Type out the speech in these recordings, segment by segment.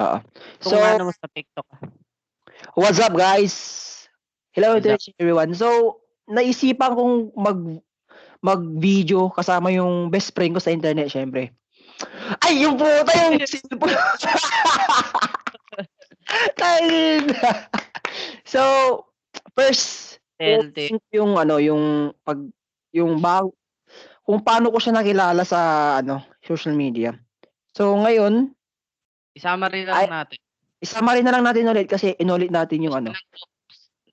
Oo. Kung So, ano mo sa TikTok. what's up guys? Hello What's to up? everyone. So, naisipan kong mag mag-video kasama yung best friend ko sa internet, syempre. Ay, yung puta yung cellphone. Kain. so, first, Healthy. yung ano, yung pag yung bag kung paano ko siya nakilala sa ano, social media. So, ngayon, Isama rin Ay- lang natin. isama rin na lang natin ulit kasi inulit natin yung ano.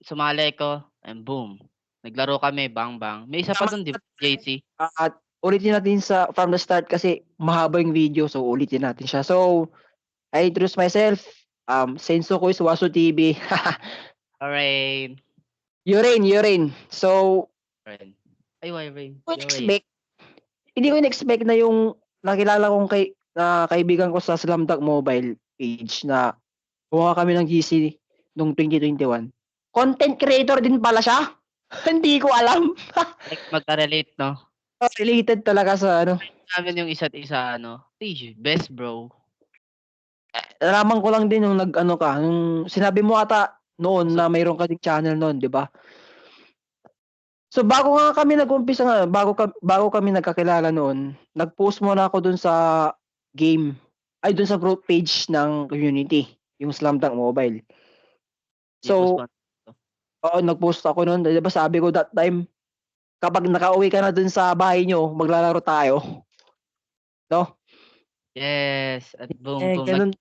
Sumali ko, and boom. Naglaro kami, bang bang. May isa pa dun, di ba, JC? At ulitin natin sa from the start kasi mahaba yung video so ulitin natin siya. So, I introduce myself. Um, Senso ko is Waso TV. Alright. Urine, urine. So, Alright. Ay, why, Rain? ko expect, hindi ko in-expect na yung nakilala kong kay, na kaibigan ko sa Slamdog Mobile page na gumawa kami ng GC noong 2021. Content creator din pala siya. hindi ko alam. Like, magka-relate, no? Related talaga sa ano. Namin yung isa't isa, ano? Hey, best bro. nalaman ko lang din nung nag-ano ka, nung sinabi mo ata noon na mayroon ka ding channel noon, 'di ba? So bago nga kami nag-umpisa nga, bago ka, bago kami nagkakilala noon, nag-post muna ako dun sa game, ay dun sa group page ng community, yung Slam Dunk Mobile. So, oo, nag-post ako noon, 'di ba sabi ko that time, kapag nakauwi ka na dun sa bahay nyo, maglalaro tayo. No? Yes, at boom, Eh, boom. ganun.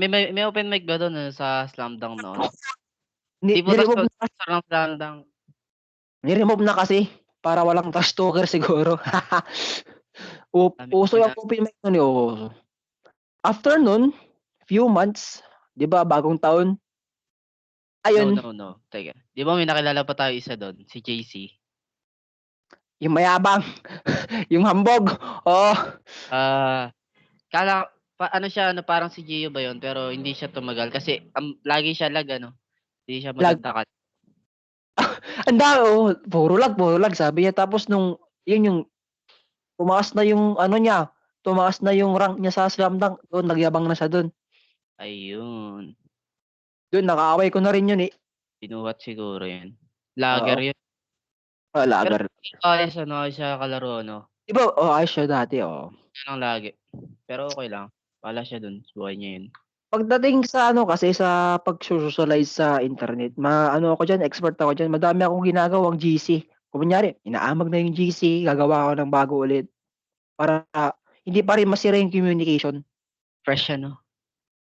May, may, may open mic ba doon ano, sa Slam Dunk noon? Ni, Di ba ni-remove na, Sa Slam Dunk? ni-remove na kasi para walang trash talker siguro. U- uso yung open mic nun eh. oo. After nun, few months, 'di ba, bagong taon. Ayun, No, no, no. Teka. Di ba may nakilala pa tayo isa doon? Si JC. yung mayabang, yung hambog. Oh, Ah, kala pa, ano siya, ano parang si Gio ba 'yon, pero hindi siya tumagal kasi um, lagi siya lag ano. Hindi siya ka. anda oh, puro lag, puro lag sabi niya tapos nung yun yung tumaas na yung ano niya, tumaas na yung rank niya sa Slam Dunk, doon nagyabang na siya doon. Ayun. Doon nakaaway ko na rin yun eh. Binuhat siguro 'yun. Lager 'yun. Ah, lager. Ayos ano, ayos siya kalaro no. Di ba, oh, ayos siya dati, oh. Yan ang lagi. Pero okay lang. Wala siya doon. Buhay niya 'yun. Pagdating sa ano kasi sa pag-socialize sa internet, maano ako diyan, expert ako diyan. Madami akong ginagawang GC. Kunyari, inaamag na yung GC, gagawa ako ng bago ulit para ah, hindi pa rin masira yung communication. Fresh ano.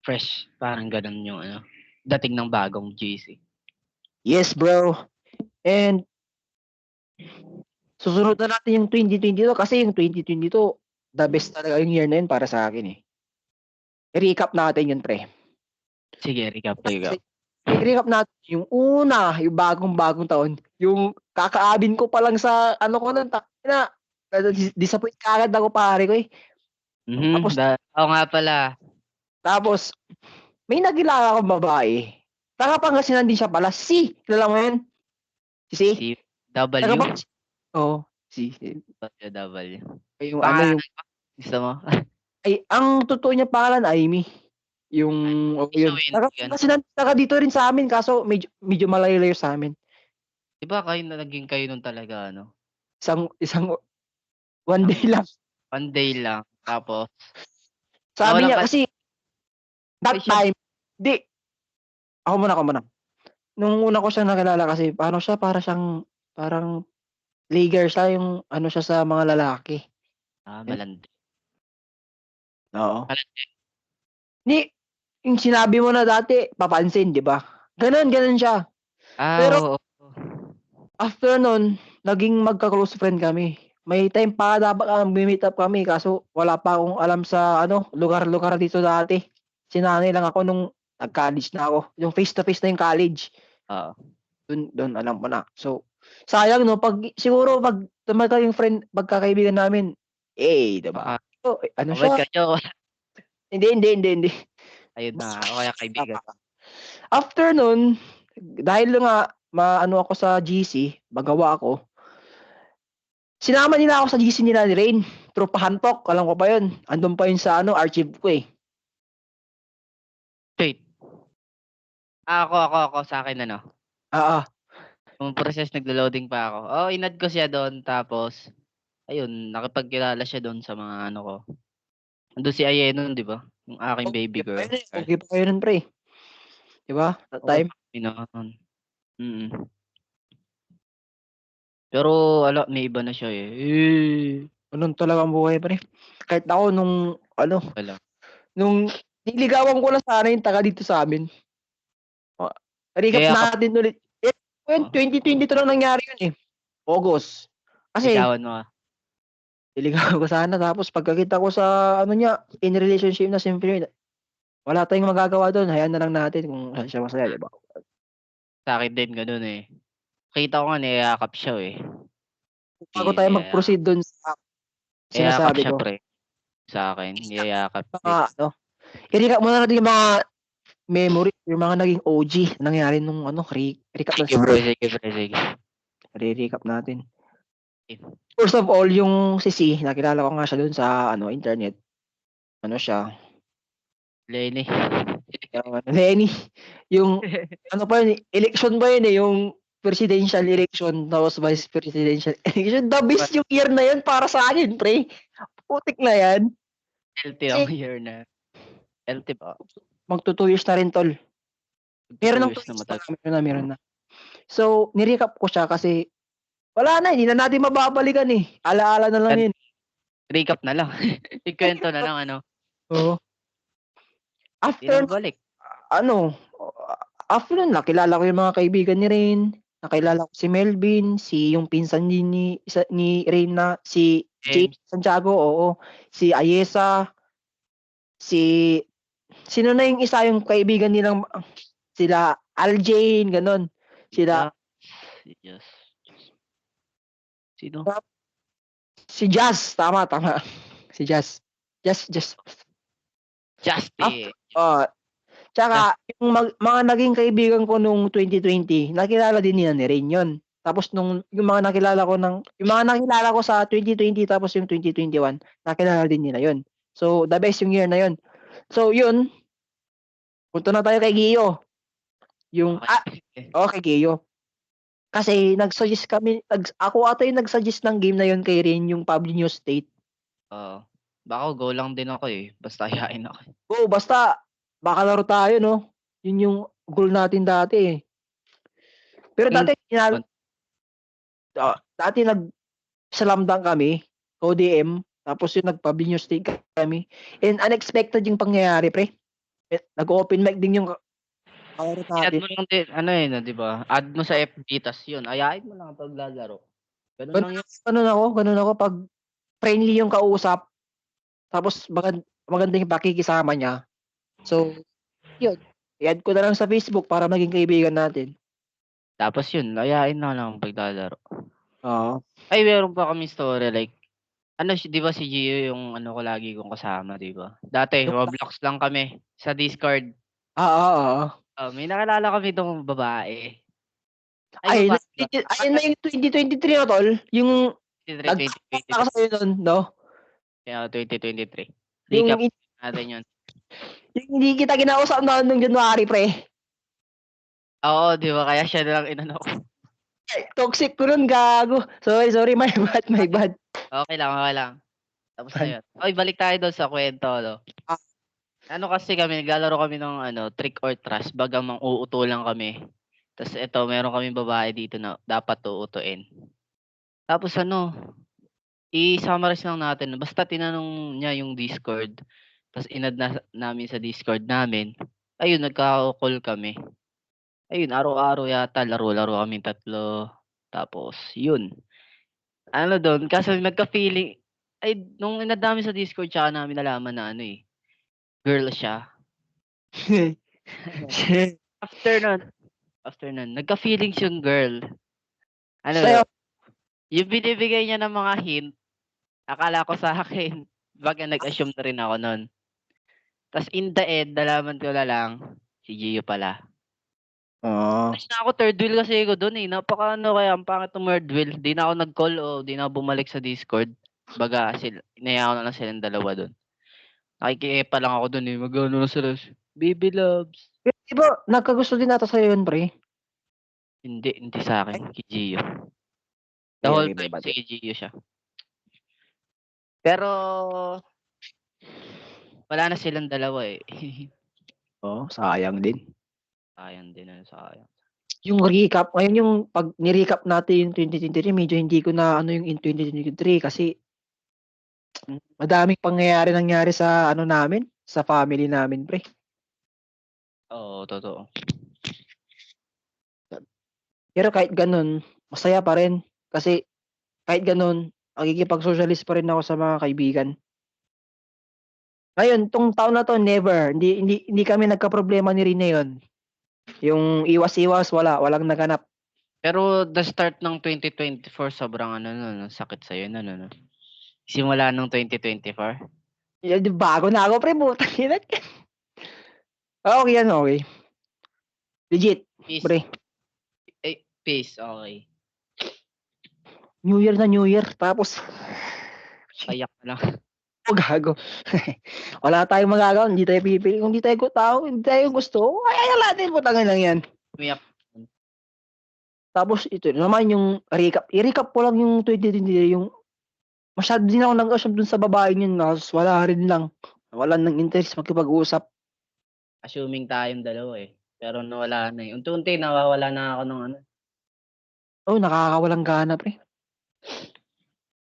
Fresh. Parang ganun yung ano. Dating ng bagong GC. Yes, bro. And susunod na natin yung 2022 kasi yung 2022 the best talaga yung year na yun para sa akin eh. I-recap natin yun, pre. Sige, recap recap. I-recap natin yung una, yung bagong-bagong taon. Yung kakaabin ko pa lang sa ano ko nun, na disappoint kagad ako pare ko eh. Mhm. Tapos- da- Oo nga pala. Tapos, may nakilala akong babae. Tagapangasinan din siya pala. Si, kilala mo yun? Si Si? Si W. Oo, si. si. W. Yung ano yung... Gusto mo? Ay, ang totoo niya pangalan, Amy. Yung... oh, yun. Isuin, Tagapangasinan, taga dito rin sa amin, kaso medyo, medyo malayo-layo sa amin. Di ba kayo na naging kayo nun talaga, ano? Isang, isang, one day lang. One day lang. Tapos, Sabi Nawala niya ka- kasi that Ay, siya- time, di. Ako muna, ako muna. Nung una ko siya nakilala kasi paano siya para siyang parang leaguer siya yung ano siya sa mga lalaki. ah, malandi. Oo. Malandi. Ni yung sinabi mo na dati, papansin, 'di ba? Ganun, ganun siya. Ah, Pero- oo. After nun, naging magka-close friend kami. May time pa dapat uh, meet up kami kaso wala pa akong alam sa ano, lugar-lugar dito dati. Sinanay lang ako nung nag-college na ako. Yung face to face na yung college. Oo. Dun, dun alam ko na. So, sayang no, pag siguro pag tumagal yung friend, pagkakaibigan namin, eh, diba? Ah, eh, ano siya? kayo. Hindi, hindi, hindi, hindi. Ayun na. O kaya kaibigan. After nun, dahil nga, maano ako sa GC, magawa ako, sinama nila ako sa GC nila ni Rain. Tropahan Tok, alam ko pa yun. Andun pa yun sa ano, archive ko eh. Ah, ako, ako, ako, sa akin ano. Oo. Yung process naglo-loading pa ako. Oo, inad ko siya doon tapos ayun, nakipagkilala siya doon sa mga ano ko. Nandun si Aye nun, 'di ba? Yung aking baby Okay pa girl. Okay pa kayo nun, pre. Di ba? That time. Pinakanon. Mm. Pero ala, may iba na siya eh. Eh, Ganun talaga ang buhay, pre. Kahit ako nung, ano, wala. nung niligawan ko lang sana yung taga dito sa amin. Uh, recap Kaya ka- natin ulit. Eh, yun, Oh. 2022 lang nangyari yun eh. August. Kasi, Ligawan mo ah. niligawan ko sana. Tapos pagkakita ko sa, ano niya, in relationship na siyempre, wala tayong magagawa doon. Hayaan na lang natin kung saan siya masaya, di ba? Sa akin din ganun eh. Kita ko nga niyayakap siya eh. Bago tayo Yeah. mag-proceed doon sa Niyayakap sinasabi siya ko. pre. Sa akin, niyayakap. Mga, ano, i-recap muna natin yung mga memory, yung mga naging OG na nangyari nung, ano, re- recap Sige bro, sige bro, sige. re-recap natin. Okay. First of all, yung si C, nakilala ko nga siya doon sa ano internet. Ano siya? Lenny. Ano, Lenny. Yung ano pa yun, election ba yun eh, yung presidential election tapos vice presidential election. The best yung year na yun para sa akin, pre. Putik na yan. LT ang year na. LT ba? Magto 2 years na rin, tol. Meron ng Two 2 years na meron na, meron na. So, nirecap ko siya kasi wala na, hindi na natin mababalikan eh. Alaala na lang yun. Recap na lang. Ikwento na lang ano. Oo. After na balik. ano, after nun, nakilala ko yung mga kaibigan ni Rain. Nakilala ko si Melvin, si yung pinsan ni, ni, isa, ni Rain na, si James Santiago, oo. Si Ayesa, si, sino na yung isa yung kaibigan nilang, sila Aljane, ganun. Sila, Yes. Sino? si Jazz, tama, tama. Si Jazz. Jazz, Jazz. Justy. Ah, tsaka yung mag- mga naging kaibigan ko nung 2020, nakilala din nila ni Rain yun. Tapos nung yung mga nakilala ko ng yung mga nakilala ko sa 2020 tapos yung 2021, nakilala din nila yun. So the best yung year na yun. So yun, punta na tayo kay Gio. Yung ah, Okay. oh, Gio. Kasi nag-suggest kami, nag, ako ata yung nag-suggest ng game na yun kay Rain, yung Pablo New State. Oo. Baka go lang din ako eh. Basta hayain ako. Oo, basta baka laro tayo, no? Yun yung goal natin dati eh. Pero Mm, dati, kinal- man. Ah, dati nag slam dunk kami, ODM, tapos yung nagpa-Binyo State kami. And unexpected yung pangyayari, pre. Eh, Nag-open mic din yung kalaro Add natin. mo lang din, ano yun, di ba? Add mo sa FB, tas yun. Ayain mo lang pag lalaro. Ganun lang yun. Ganun ako, ganun ako pag friendly yung kausap, tapos magand maganda yung pakikisama niya. So, yun. I-add ko na lang sa Facebook para maging kaibigan natin. Tapos yun, ayain na lang pag lalaro. Oo. Ay, meron pa kami story like, ano, di ba si Gio yung ano ko lagi kong kasama, di ba? Dati, Roblox lang kami sa Discord. Ah, oo, oo. Ah, may nakilala kami itong babae. Ay, babae na, ay, na yung 2023 na tol, yung 2023, ako sa'yo nun, no? Kaya 2023. Yung, Recap natin yun. yung hindi kita kinausap na nung January, pre. Oo, di ba? Kaya siya na lang inano ko. Toxic ko nun, gago. Sorry, sorry, my bad, my bad. Okay lang, okay lang. Tapos na yun. Oy, balik tayo doon sa kwento, no? Ah. Ano kasi kami, naglalaro kami ng ano, trick or trust, bagang mang uuto lang kami. Tapos ito, meron kami babae dito na dapat uutuin. Tapos ano, i-summarize lang natin. Basta tinanong niya yung Discord, tapos inad na namin sa Discord namin. Ayun, nagka-call kami. Ayun, araw-araw yata, laro-laro kami tatlo. Tapos, yun. Ano doon, kasi nagka-feeling, ay, nung inad namin sa Discord, tsaka namin nalaman na ano eh, girl siya. After nun, after nun, nagka-feelings yung girl. Ano Sa'yo? yun, yung binibigay niya ng mga hint, akala ko sa akin, baga nag-assume na rin ako nun. Tapos in the end, nalaman ko na lang, si Gio pala. Oo. Tapos na ako third wheel kasi ko doon eh. Napaka ano kaya, ang pangit ng third wheel. Di na ako nag-call o di na ako bumalik sa Discord. Baga, sila, inaya ko na lang silang dalawa doon. Nakikipa lang ako doon eh. Magano na sila. Baby loves. Di ba, nagkagusto din ata sa'yo yun, pre? Hindi, hindi sa akin, kay Gio. The whole time si Gio siya. Pero wala na silang dalawa eh. Oo, sayang din. Sayang din ano, sayang. Yung recap, ngayon yung pag ni-recap natin yung 2023, medyo hindi ko na ano yung in 2023 kasi madaming pangyayari nangyari sa ano namin, sa family namin, pre. Oo, totoo. Pero kahit ganun, masaya pa rin kasi kahit ganun, nakikipag-socialist pa rin ako sa mga kaibigan. Ngayon, tong taon na to, never. Hindi, hindi, hindi kami nagka-problema ni Rina yon. Yung iwas-iwas, wala. Walang naganap. Pero the start ng 2024 sobrang ano no, no, sakit sa iyo ano no. Simula nung 2024. Yan, bago na ako, pre. Buta okay yan, okay. Legit, Peace. pre. Eh, peace, okay. New Year na New Year. Tapos, Kayak na lang. oh, gago. wala tayong magagawa. Hindi tayo pipili. Kung hindi tayo tao, hindi tayo gusto. Kaya natin, putangin lang yan. Umiyak. Tapos ito naman yung recap. I-recap ko lang yung 2023 yung masyado din ako nag-usap dun sa babae yun. Tapos wala rin lang. Wala nang interest makipag-usap. Assuming tayong dalawa eh. Pero nawala na eh. Unti-unti nawawala na ako ng ano. Oh, nakakawalang gana, pre.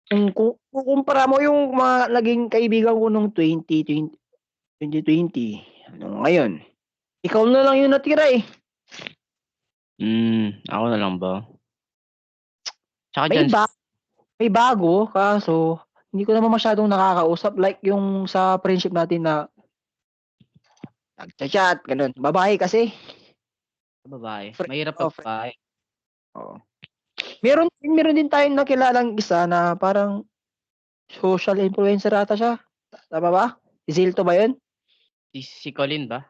Kung, kung, kung kumpara mo yung mga naging kaibigan ko nung 2020, 2020, ano ngayon, ikaw na lang yung natira eh. Hmm, ako na lang ba? Tsaka May, dyan, ba may bago, kaso hindi ko naman masyadong nakakausap. Like yung sa friendship natin na nagchat-chat, ganun. Babae kasi. babae. Mahirap oh, pag babae. Oo. Meron, meron din tayong nakilalang isa na parang social influencer ata siya. Tama ba? Si Zilto ba yun? Si, si Colin ba?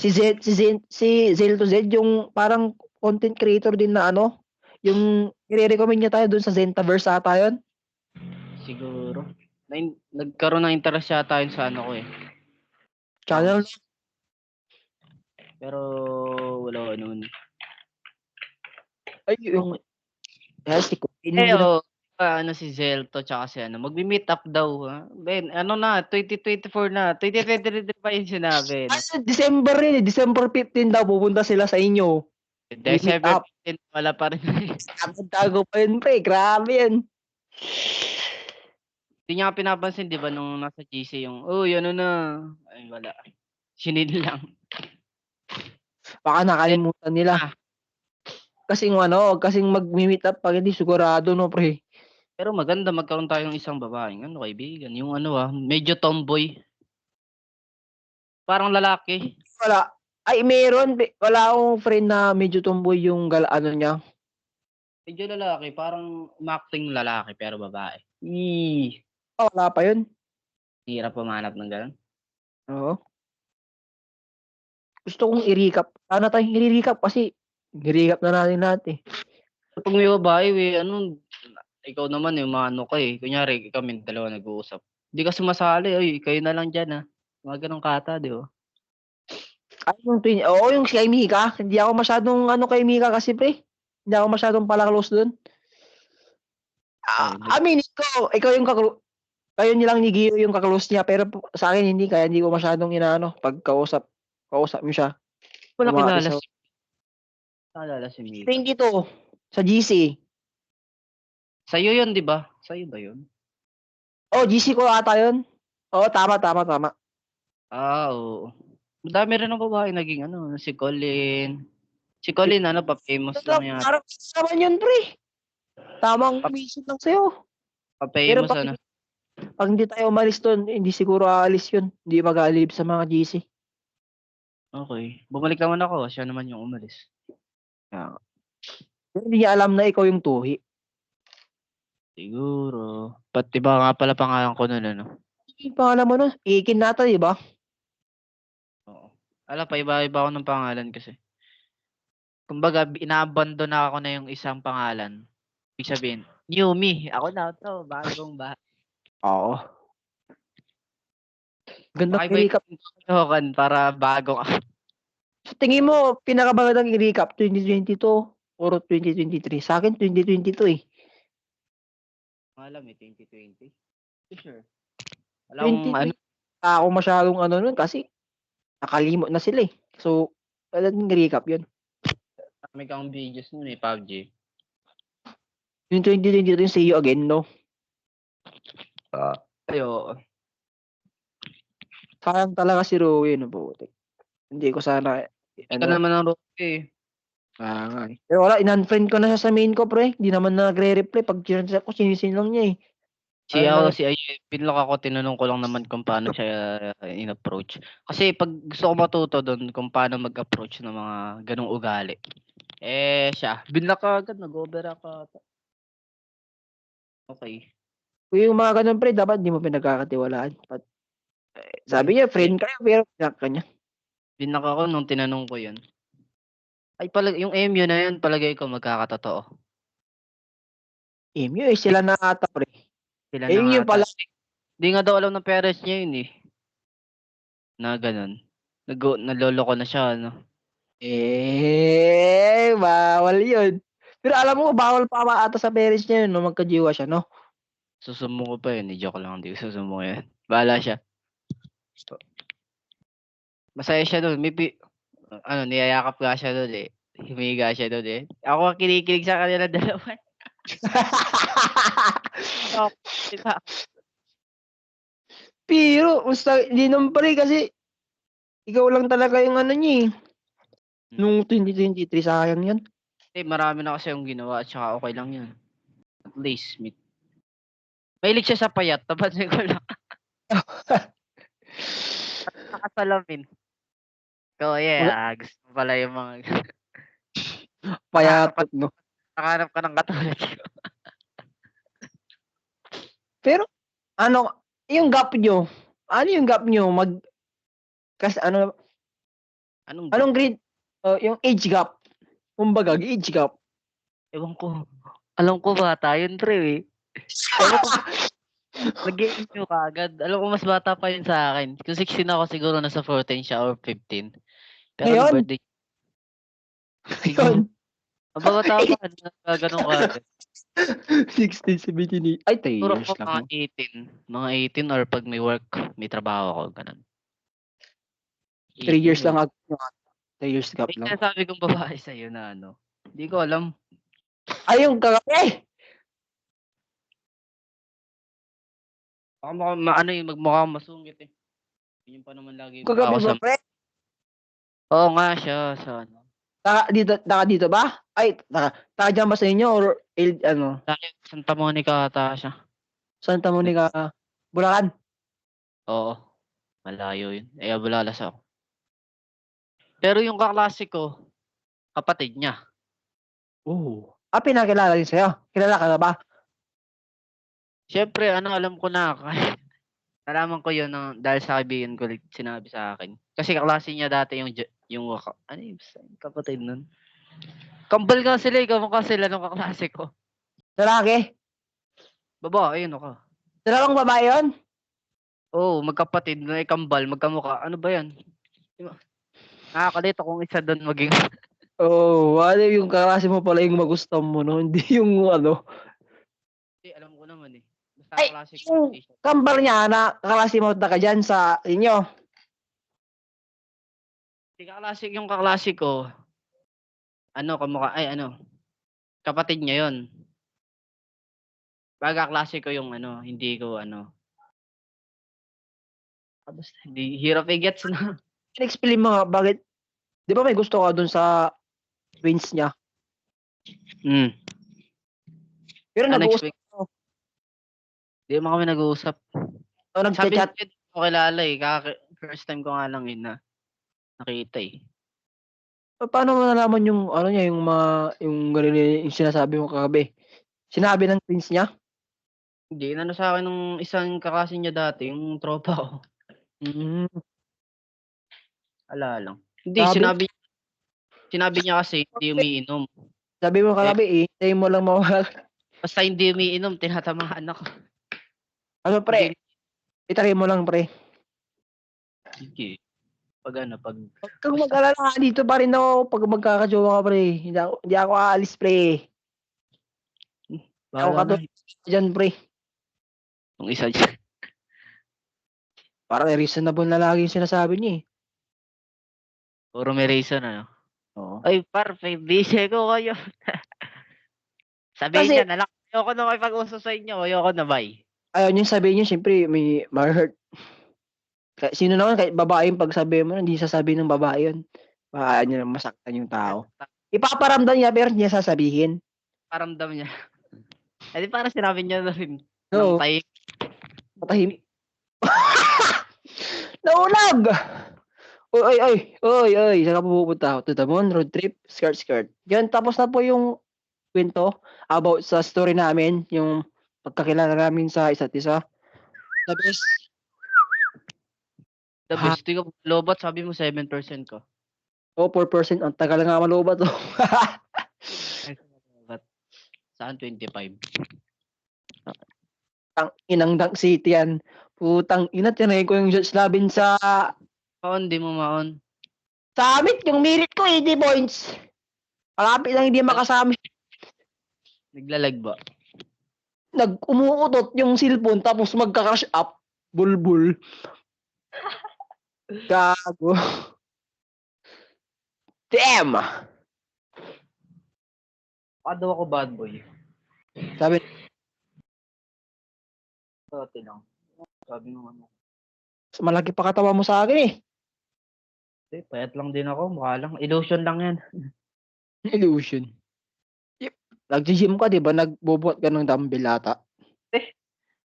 Si Z, si Z, si Zilto Z, yung parang content creator din na ano, yung i-recommend niya tayo dun sa Zentaverse ata yun. Siguro. Na, nagkaroon ng interest yata yun sa ano ko eh. Channel. Pero wala ano. Ay, yung, yes, si Colin. Eh, oh, ah, ano si Zelto tsaka si ano, magmi-meet up daw. Ha? Ben, ano na, 2024 na. 2023 pa yung sinabi. No? Ano, December rin eh. December 15 daw pupunta sila sa inyo. December up. 15, wala pa rin. Tago pa yun, pre. Grabe yan. Hindi niya pinapansin, di ba, nung nasa GC yung, oh, ano na. Ay, wala. Sinid lang. Baka nakalimutan nila. Ah. Kasing ano, kasing mag-meet up pag hindi sigurado, no, pre. Pero maganda magkaroon tayo ng isang babaeng, ano, kaibigan. Yung ano ah, medyo tomboy. Parang lalaki. Wala. Ay, meron. Wala akong friend na medyo tumboy yung gal ano niya. Medyo lalaki, parang umakting lalaki pero babae. Eee. Oh, wala pa yun. Hirap pumanap ng ganun. Oo. Gusto kong i-recap. Sana tayong i-recap kasi i-recap na natin natin. Pag may babae, we, ano, ikaw naman yung mga ano ka eh. Kunyari, kami dalawa nag-uusap. Hindi ka sumasali, oy, kayo na lang dyan ah. Mga ganong kata, di ba? Ay, yung twin, oo, yung kay Mika. Hindi ako masyadong ano kay Mika kasi pre. Hindi ako masyadong pala close dun. Ah, di- aminin ko, ikaw yung kaklo kayo nilang ni Gio yung kaklose niya pero sa akin hindi kaya hindi ko masyadong inaano pag kausap kausap mo siya. Wala kilala si... Kilala si Mika. 22 sa GC. Sa'yo yun, di ba? Sa'yo ba yun? Oh, GC ko ata yun. Oo, tama, tama, tama. Ah, oo. Madami rin ng babae naging ano, si Colin. Si Colin, ano pa, famous lang yan. Parang naman yun, pre. Tamang mission lang sa'yo. Pero Pa-famous, pag, ano. pag hindi tayo umalis doon, hindi siguro aalis yun. Hindi mag-aalib sa mga GC. Okay. Bumalik naman ako, siya naman yung umalis. Pero hindi niya alam na ikaw yung tuhi. Siguro. Ba't iba nga pala pangalan ko nun, ano? Yung pangalan mo nun, ikin nata, di ba? Oo. Alam pa, iba-iba ako ng pangalan kasi. Kumbaga, inaabandon na ako na yung isang pangalan. Ibig sabihin, new me. Ako na to, bagong ba. Oo. Ganda iba recap. para bago ka. Sa tingin mo, pinakamagandang i-recap 2022 or 2023? Sa akin, 2022 eh. Alam eh, 2020. Sure. Alam 2020. ano, Wala ako masyadong ano nun kasi nakalimot na sila eh. So, talagang recap yun. may kang videos nun eh, PUBG. Yung 2022 yung see you again, no? Ayo, Sayang talaga si Rowie, no po. Hindi ko sana, ito ano, naman ang rookie eh. ah, nga eh. Pero wala, in-unfriend ko na siya sa main ko, pre. Hindi naman nagre-reply. Pag chinat ko, sinisin lang niya eh. Si Ano ako, si Ayu, pinlock ako, tinanong ko lang naman kung paano siya uh, in-approach. Kasi pag gusto ko matuto doon kung paano mag-approach ng mga ganong ugali. Eh, siya, binlock ka agad, nag-over ka. ata. Okay. Kung yung mga ganun, pre, dapat hindi mo pinagkakatiwalaan. But, eh, sabi niya, friend kayo, pero pinak ka niya. Binlock ako nung tinanong ko yun. Ay, palag yung MU na yun, palagay ko magkakatotoo. Emu eh, sila na ata, pre. Sila Eh, na yun nga pala. Hindi nga daw alam ng parents niya yun eh. Na ganun. Nag naloloko na siya, ano. Eh, bawal yun. Pero alam mo, bawal pa ba ata sa parents niya yun, no? Magkajiwa siya, no? Susumo ko pa yun, eh, joke lang, hindi ko susumo yan. Bahala siya. Masaya siya doon, may pi- ano, niyayakap nga siya doon eh. Humiga siya doon eh. Ako ang kinikilig sa kanila dalawa. Pero, basta, hindi naman pare kasi, ikaw lang talaga yung ano niya eh. Nung 2023, sayang yun. Eh, marami na kasi yung ginawa at saka okay lang yun. At least, meet. Mahilig siya sa payat, tapat ko lang. Nakasalamin. So, yeah, gusto mo pala yung mga... Payatot, no? Nakahanap ka ng katulad ko. Pero, ano, yung gap nyo, ano yung gap nyo? Mag, kasi ano, Anong anong grade, uh, yung age gap. Kumbaga, age gap. Ewan ko. Alam ko bata yun, pre, eh. Ewan ko. Nag-game nyo kagad. Alam ko mas bata pa yun sa akin. Kung 16 ako siguro nasa 14 siya or 15. Pero nung birthday, Yun. ang bata pa, na ganun ka. 16, 17, ay, 3 Siguro years ko mga lang. 18. Mga 18 or pag may work, may trabaho ako, ganun. 3 years 18 lang ako. 3 years gap May lang. sinasabi kong babae sa'yo na ano. Hindi ko alam. Ay, yung kagabi! Baka maka, ma, ano yung magmukha akong masungit eh. Yun pa naman lagi. yung Kagabi ako sa... ba, pre? Oo nga siya, sa ano. Taka dito, taka dito ba? Ay, taka, taka dyan ba sa inyo or il, ano, Tayo, Santa Monica ata siya. Santa Monica, Bulacan? Oo. Malayo yun. Eh, abulalas ako. Pero yung kaklase ko, kapatid niya. Oo. Ah, pinakilala rin sa'yo. Kilala ka na ba? Siyempre, ano, alam ko na. Nalaman ko yun ng, dahil sa kaibigan ko sinabi sa akin. Kasi kaklase niya dati yung, j- yung, waka- ano yung kapatid nun? Kambal nga sila, ikaw mukha sila nung kaklase ko. Lalaki? Babae, yun ako. Dalawang babae yun? Oo, magkapatid, may kambal, magkamukha. Ano ba yan? Nakakalito kung isa doon maging Oo, oh, ano yung kaklase mo pala yung magustuhan mo, no? Hindi yung ano. Hindi, alam ko naman eh. Basta Ay, yung. Kambal niya na kaklase mo na ka dyan sa inyo. Hindi kaklase, yung kaklase ko, ano, kamukha, ay ano, kapatid niya yon. Baga klase ko yung ano, hindi ko ano. Ah, Basta, hindi, hirap i-gets na. Explain mo nga, bakit? Di ba may gusto ka dun sa twins niya? Hmm. Pero nag-uusap Unexpected. Hindi naman kami nag-uusap. o Sabi nag-chat. hindi ko kilala eh. Kaka- first time ko nga lang yun na nakita eh. Paano mo nalaman yung ano niya, yung mga yung ganun yung sinasabi mo kagabi? Sinabi ng twins niya? Hindi, ano sa akin nung isang kaklase niya dati, yung tropa ko. Mm. Ala lang. Hindi, Sabi- sinabi sinabi niya kasi hindi umiinom. Sabi mo kagabi, eh, hintayin mo lang mawala. Basta hindi umiinom, tinatamaan ako. Ano pre? Itry mo lang pre. Sige. Pag ano, pag kang mag-alala dito pa rin ako pag magkakajowa ka pre. Hindi ako, hindi ako aalis pre. Ako bahala ka na. Diyan pre. Yung isa dyan. Parang reasonable na lagi yung sinasabi niya eh. Puro may reason ano. Oo. Ay, perfect. Busy ko kayo. Sabihin Kasi- niya, nalak. Ayoko na makipag-uso sa inyo. Ayoko na, bye. Ayaw niyang sabihin niya, siyempre may ma-hurt. Kaya, sino naman, kahit babae yung pagsabihin mo, hindi sasabihin ng babae yun. Baka niya masaktan yung tao. Ipaparamdam niya pero hindi niya sasabihin. Paramdam niya. Eh di para sinabi niya na rin. No. Tayo. Patahim. Naulag! Oy, oy, oy, oy, oy, saan ka pupunta? To the moon, road trip, skirt, skirt. Yan, tapos na po yung kwento about sa story namin, yung pagkakilala namin sa isa't isa. The best. The Ha? best. Di ka lobat, sabi mo 7% ko. Oh, 4%. Ang tagal nga malubat to. Lobat. Saan 25? Ang inang Dunk City yan. Putang ina, tinayin ko yung Judge Labin sa Maon, di mo maon. summit. Yung merit ko, 80 points. Malapit lang hindi makasamit. Naglalag ba? nag umuutot yung cellphone tapos magka-crash up bulbul gago damn Baka daw ako bad boy. sabi Dati lang. Sabi mo ano. malaki pa katawa mo sa akin eh Eh, payat lang din ako. Mukha lang. Illusion lang yan. illusion yep. nag-gym ka di ba nagbubuhat ka ng dumbbell ata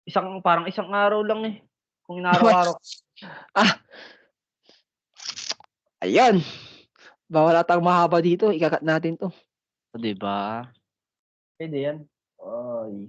Isang, parang isang araw lang eh. Kung inaraw-araw. Ayan bawal atang mahaba dito ikakat natin to Di ba? Pwede yan. Ay.